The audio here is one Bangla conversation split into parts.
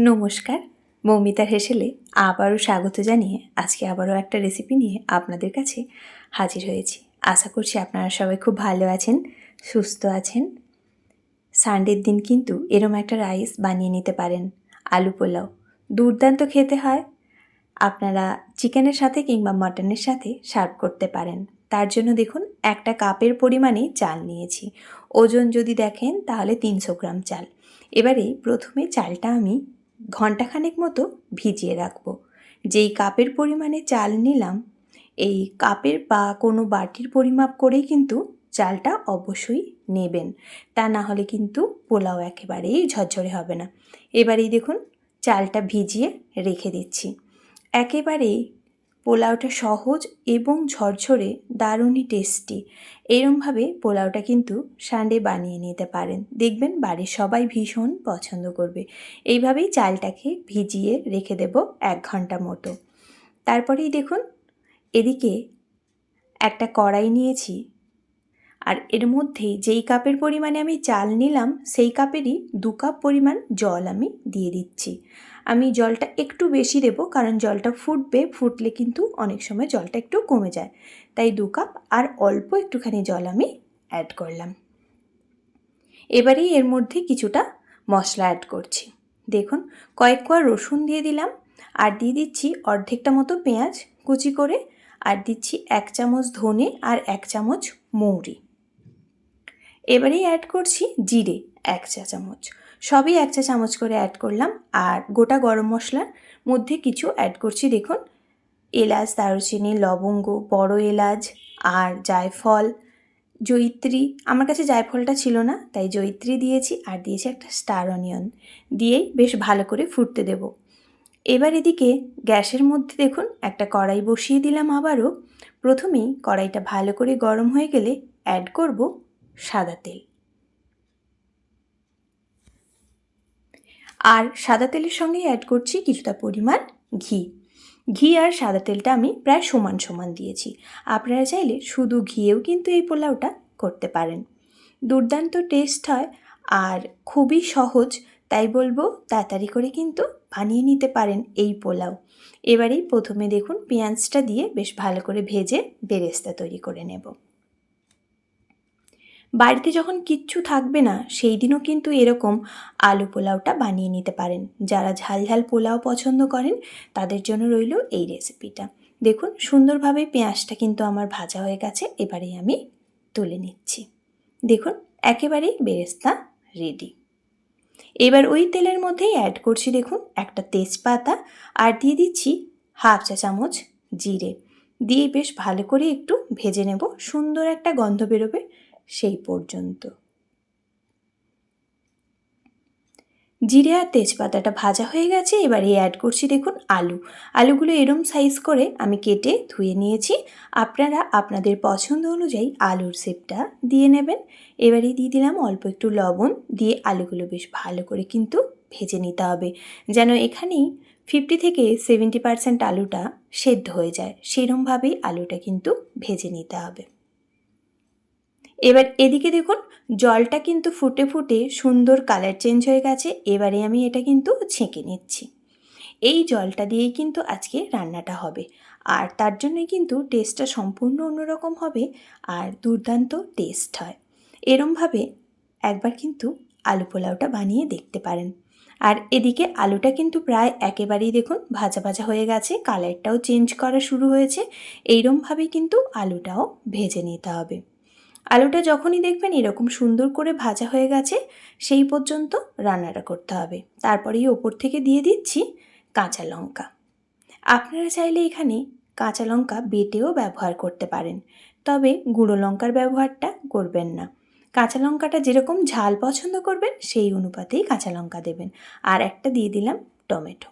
নমস্কার মৌমিতার হেসেলে আবারও স্বাগত জানিয়ে আজকে আবারও একটা রেসিপি নিয়ে আপনাদের কাছে হাজির হয়েছি। আশা করছি আপনারা সবাই খুব ভালো আছেন, সুস্থ আছেন। সানডের দিন কিন্তু এরম একটা রাইস বানিয়ে নিতে পারেন, আলু পোলাও। দুর্দান্ত খেতে হয়। আপনারা চিকেনের সাথে কিংবা মাটনের সাথে সার্ভ করতে পারেন। তার জন্য দেখুন, একটা কাপের পরিমাণে চাল নিয়েছি। ওজন যদি দেখেন, তাহলে তিনশো গ্রাম চাল। এবারে প্রথমে চালটা আমি ঘন্টাখানেক মতো ভিজিয়ে রাখব। যেই কাপের পরিমাণে চাল নিলাম, এই কাপের বা কোনো বাটির পরিমাপ করেই কিন্তু চালটা অবশ্যই নেবেন। তা না হলে কিন্তু পোলাও একেবারেই ঝরঝরে হবে না। এবারেই দেখুন, চালটা ভিজিয়ে রেখে দিচ্ছি। একেবারেই পোলাওটা সহজ এবং ঝরঝরে, দারুণই টেস্টি এরমভাবে পোলাওটা কিন্তু সানডে বানিয়ে নিতে পারেন। দেখবেন বাড়ির সবাই ভীষণ পছন্দ করবে। এইভাবেই চালটাকে ভিজিয়ে রেখে দেব এক ঘণ্টা মতো। তারপরেই দেখুন, এদিকে একটা কড়াই নিয়েছি। আর এর মধ্যেই যেই কাপের পরিমাণে আমি চাল নিলাম, সেই কাপেরই দু কাপ পরিমাণ জল আমি দিয়ে দিচ্ছি। আমি জলটা একটু বেশি দেবো কারণ জলটা ফুটবে, ফুটলে কিন্তু অনেক সময় জলটা একটু কমে যায়। তাই দু কাপ আর অল্প একটুখানি জল আমি অ্যাড করলাম। এবারেই এর মধ্যে কিছুটা মশলা অ্যাড করছি। দেখুন, কয়েক কোয়া রসুন দিয়ে দিলাম আর দিয়ে দিচ্ছি অর্ধেকটা মতো পেঁয়াজ কুচি করে আর দিচ্ছি এক চামচ ধনে আর এক চামচ মৌরি। এবারেই অ্যাড করছি জিরে, এক চা চামচ। সবই এক চা চামচ করে অ্যাড করলাম। আর গোটা গরম মশলার মধ্যে কিছু অ্যাড করছি, দেখুন। এলাচ, দারুচিনি, লবঙ্গ, বড় এলাচ আর জায়ফল, জয়িত্রী। আমার কাছে জায়ফলটা ছিল না, তাই জয়িত্রী দিয়েছি আর দিয়েছি একটা স্টার অনিয়ন দিয়েই বেশ ভালো করে ফুটতে দেব। এবার এদিকে গ্যাসের মধ্যে দেখুন, একটা কড়াই বসিয়ে দিলাম আবারও। প্রথমেই কড়াইটা ভালো করে গরম হয়ে গেলে অ্যাড করব সাদা তেল। আর সাদা তেলের সঙ্গে অ্যাড করছি কিছুটা পরিমাণ ঘি। ঘি আর সাদা তেলটা আমি প্রায় সমান সমান দিয়েছি। আপনারা চাইলে শুধু ঘিয়েও কিন্তু এই পোলাওটা করতে পারেন। দুর্দান্ত টেস্ট হয় আর খুবই সহজ, তাই বলব তাড়াতাড়ি করে কিন্তু বানিয়ে নিতে পারেন এই পোলাও। এবারেই প্রথমে দেখুন পেঁয়াজটা দিয়ে বেশ ভালো করে ভেজে বেরেস্তা তৈরি করে নেব। বাড়িতে যখন কিচ্ছু থাকবে না, সেই দিনও কিন্তু এরকম আলু পোলাওটা বানিয়ে নিতে পারেন। যারা ঝাল ঝাল পোলাও পছন্দ করেন, তাদের জন্য রইল এই রেসিপিটা দেখুন, সুন্দরভাবে পেঁয়াজটা কিন্তু আমার ভাজা হয়ে গেছে এবারে আমি তুলে নিচ্ছি। দেখুন, একেবারেই বেরেস্তা রেডি এবার ওই তেলের মধ্যেই অ্যাড করছি, দেখুন, একটা তেজপাতা, আর দিয়ে দিচ্ছি হাফ চা চামচ জিরে। দিয়ে বেশ ভালো করে একটু ভেজে নেব। সুন্দর একটা গন্ধ বেরোবে সেই পর্যন্ত। জিরে আর তেজপাতাটা ভাজা হয়ে গেছে, এবার এবারে অ্যাড করছি দেখুন আলু। আলুগুলো এরম সাইজ করে আমি কেটে ধুয়ে নিয়েছি। আপনারা আপনাদের পছন্দ অনুযায়ী আলুর শেপটা দিয়ে নেবেন। এবারে দিয়ে দিলাম অল্প একটু লবণ, দিয়ে আলুগুলো বেশ ভালো করে কিন্তু ভেজে নিতে হবে। যেন এখানেই ফিফটি থেকে সেভেন্টি পারসেন্ট আলুটা সেদ্ধ হয়ে যায়। সেরমভাবেই আলুটা কিন্তু ভেজে নিতে হবে। এবার এদিকে দেখুন, জলটা কিন্তু ফুটে ফুটে সুন্দর কালার চেঞ্জ হয়ে গেছে, এবারে আমি এটা কিন্তু ছেঁকে নিচ্ছি। এই জলটা দিয়েই কিন্তু আজকে রান্নাটা হবে। আর তার জন্যই কিন্তু টেস্টটা সম্পূর্ণ অন্যরকম হবে আর দুর্দান্ত টেস্ট হয়। এরমভাবে একবার কিন্তু আলু পোলাওটা বানিয়ে দেখতে পারেন। আর এদিকে আলুটা কিন্তু প্রায় একেবারেই দেখুন ভাজা ভাজা হয়ে গেছে কালারটাও চেঞ্জ করা শুরু হয়েছে এইরমভাবেই কিন্তু আলুটাও ভেজে নিতে হবে। আলুটা যখনই দেখবেন এরকম সুন্দর করে ভাজা হয়ে গেছে, সেই পর্যন্ত রান্নাটা করতে হবে। তারপরেই ওপর থেকে দিয়ে দিচ্ছি কাঁচা লঙ্কা। আপনারা চাইলে এখানে কাঁচা লঙ্কা বেটেও ব্যবহার করতে পারেন, তবে গুঁড়ো লঙ্কার ব্যবহারটা করবেন না। কাঁচা লঙ্কাটা যেরকম ঝাল পছন্দ করবেন, সেই অনুপাতেই কাঁচা লঙ্কা দেবেন। আর একটা দিয়ে দিলাম টমেটো।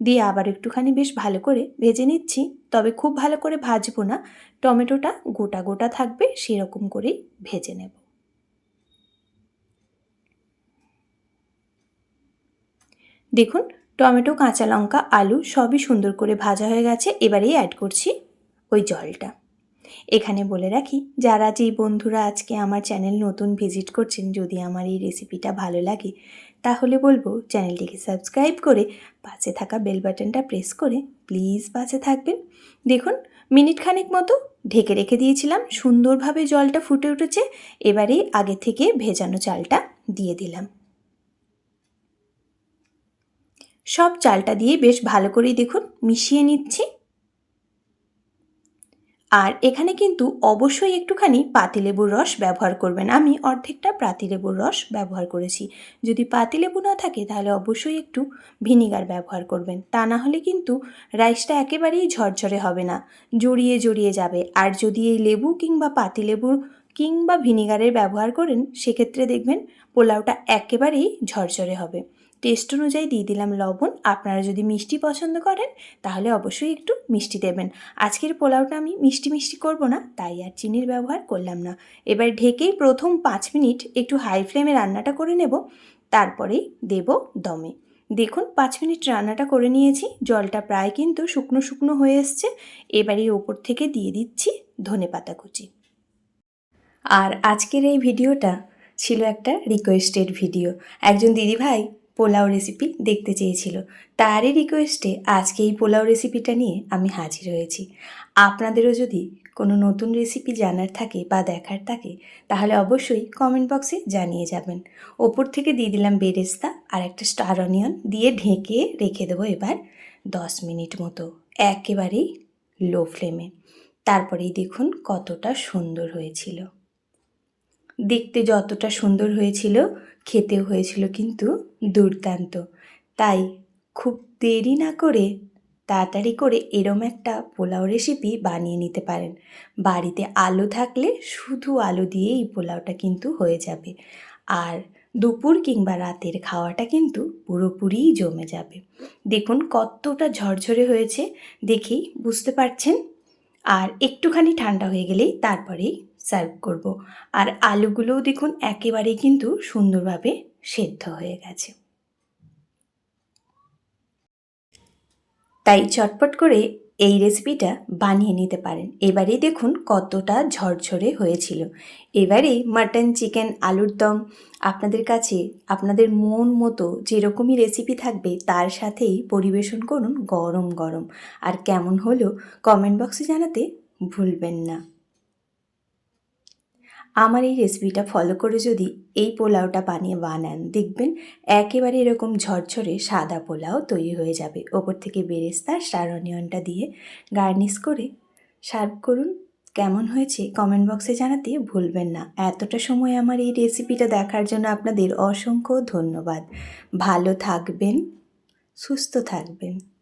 দিয়ে আবার একটুখানি বেশ ভালো করে ভেজে নিচ্ছি। তবে খুব ভালো করে ভাজবো না। টমেটোটা গোটা গোটা থাকবে, সেরকম করেই ভেজে নেব। দেখুন, টমেটো, কাঁচা লঙ্কা, আলু সবই সুন্দর করে ভাজা হয়ে গেছে। এবারেই অ্যাড করছি ওই জলটা। এখানে বলে রাখি, যারা যেই বন্ধুরা আজকে আমার চ্যানেল নতুন ভিজিট করছেন, যদি আমার এই রেসিপিটা ভালো লাগে তাহলে বলব চ্যানেলটিকে সাবস্ক্রাইব করে পাশে থাকা বেল বাটনটা প্রেস করে প্লিজ পাশে থাকবেন। দেখুন, মিনিট খানেক মতো ঢেকে রেখে দিয়েছিলাম, সুন্দরভাবে জলটা ফুটে উঠেছে, এবারে আগে থেকে ভেজানো চালটা দিয়ে দিলাম। সব চালটা দিয়ে বেশ ভালো করেই দেখুন মিশিয়ে নিচ্ছি। আর এখানে কিন্তু অবশ্যই একটুখানি পাতিলেবুর রস ব্যবহার করবেন। আমি অর্ধেকটা পাতিলেবুর রস ব্যবহার করেছি। যদি পাতিলেবু না থাকে, তাহলে অবশ্যই একটু ভিনিগার ব্যবহার করবেন। তা না হলে কিন্তু রাইসটা একেবারেই ঝরঝরে হবে না, জড়িয়ে জড়িয়ে যাবে। আর যদি এই লেবু কিংবা পাতিলেবুর কিংবা ভিনিগারের ব্যবহার করেন, সেক্ষেত্রে দেখবেন পোলাওটা একেবারেই ঝরঝরে হবে। টেস্ট অনুযায়ী দিয়ে দিলাম লবণ। আপনারা যদি মিষ্টি পছন্দ করেন, তাহলে অবশ্যই একটু মিষ্টি দেবেন। আজকের পোলাওটা আমি মিষ্টি মিষ্টি করব না, তাই আর চিনির ব্যবহার করলাম না। এবার ঢেকেই প্রথম পাঁচ মিনিট একটু হাই ফ্লেমে রান্নাটা করে নেব। তারপরেই দেব দমে। দেখুন, পাঁচ মিনিট রান্নাটা করে নিয়েছি। জলটা প্রায় কিন্তু শুকনো শুকনো হয়ে এসছে। এবারে ওপর থেকে দিয়ে দিচ্ছি ধনে পাতা কুচি। আর আজকের এই ভিডিওটা ছিল একটা রিকোয়েস্টেড ভিডিও একজন দিদিভাই পোলাও রেসিপি দেখতে চেয়েছিল। তারই রিকোয়েস্টে আজকে এই পোলাও রেসিপিটা নিয়ে আমি হাজির হয়েছি। আপনাদেরও যদি কোনো নতুন রেসিপি জানার থাকে বা দেখার থাকে, তাহলে অবশ্যই কমেন্ট বক্সে জানিয়ে যাবেন। ওপর থেকে দিয়ে দিলাম বেরেস্তা আর একটা স্টার অনিয়ন দিয়ে ঢেকে রেখে দেবো এবার দশ মিনিট মতো, একেবারেই লো ফ্লেমে তারপরেই দেখুন কতটা সুন্দর হয়েছিল। দেখতে যতটা সুন্দর হয়েছিল খেতেও হয়েছিল কিন্তু দুর্দান্ত। তাই খুব দেরি না করে তাড়াতাড়ি করে এরম একটা পোলাও রেসিপি বানিয়ে নিতে পারেন। বাড়িতে আলু থাকলে শুধু আলু দিয়েই পোলাওটা কিন্তু হয়ে যাবে। আর দুপুর কিংবা রাতের খাওয়াটা কিন্তু পুরোপুরিই জমে যাবে। দেখুন কতটা ঝরঝরে হয়েছে, দেখেই বুঝতে পারছেন। আর একটুখানি ঠান্ডা হয়ে গেলেই তারপরেই সার্ভ করব। আর আলুগুলোও দেখুন একেবারেই কিন্তু সুন্দরভাবে সেদ্ধ হয়ে গেছে। তাই চটপট করে এই রেসিপিটা বানিয়ে নিতে পারেন। এবারেই দেখুন কতটা ঝরঝরে হয়েছিল। এবারে মাটন চিকেন আলুর দম আপনাদের কাছে, আপনাদের মন মতো যেরকমই রেসিপি থাকবে, তার সাথেই পরিবেশন করুন গরম গরম। আর কেমন হলো কমেন্ট বক্সে জানাতে ভুলবেন না। আমার এই রেসিপিটা ফলো করে যদি এই পোলাওটা বানিয়ে বানান, দেখবেন একেবারে এরকম ঝরঝরে সাদা পোলাও তৈরি হয়ে যাবে। ওপর থেকে বেরেস্তা, স্টার অনিয়নটা দিয়ে গার্নিশ করে সার্ভ করুন। কেমন হয়েছে কমেন্ট বক্সে জানাতে ভুলবেন না। এতটা সময় আমার এই রেসিপিটা দেখার জন্য আপনাদের অসংখ্য ধন্যবাদ। ভালো থাকবেন, সুস্থ থাকবেন।